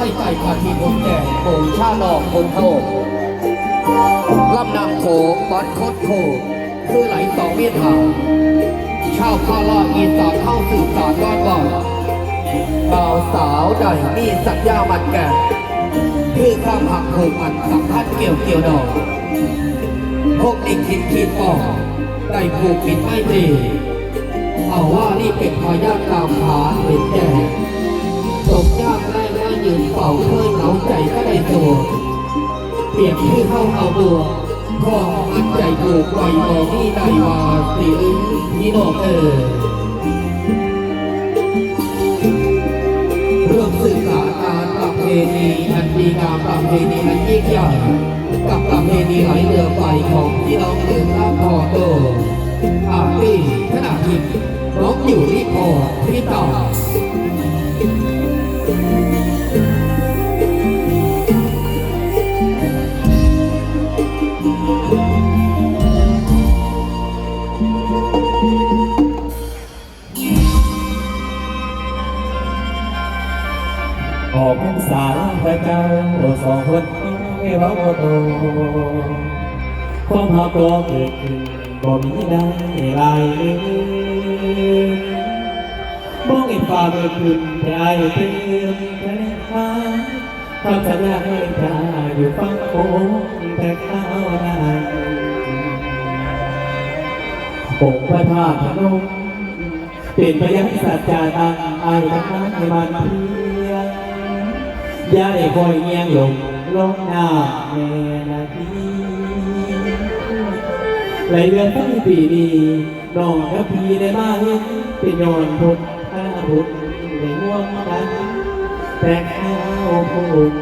พิ่นว่าไลเรือไฟไต่พาทีผมแก่โป่งชาดอกคนโทลำนำโขงบอดคดโคคือไหลต่อเมียทางชาวพาลาอีสานเข้าสื่อสารบ้านว่าบ่าวสาวใดมีสัญญามันแก่คือความหักผูกมันสัมพันเกี่ยวเกี่ยวดอกพวกนี้คิดคิดออกได้ผูกผิดไม่ตรีเอาว่านี่เป็นพยานตามขาเห็นแก่ นเป่าเคยเหนาใจก็ได้ตัว เปรียบที่เข้าเอาบัวขออันใจผูกไว้บอนี่ได้ว่าสิลือพี่น้องเออเรื่องสื่อสาการประเพณีอันดีงามประเพณีอันยิ่งใหญ่กับประเพณีไหลเรือไฟของพี่น้องเมืองท่าคอโตอาตีขณะที่น้องอยู่ที่พอที่ต่อ ความหักรอเกิดขึ้นบ่มีได้ลายลืมมองเห็นฟ้าเบิกขึ้นแต่อายเติมแค่ฟ้าทำสัญญาให้ตาอยู่ฟังโค้งแต่ข้าวได้องค์พระธาตุพนมเป็นพยัญสัจจาตังไอ้ทั้งนั้นให้มันเพียงอย่าได้คอยเงียงลงลงหน้าแม่นาที ไหลเรือนก็มีปีนี้น้องกับพีในบ้านเป็นยอนพุทธาพุทธในม่วงกันแต่ข้าวพุ่ง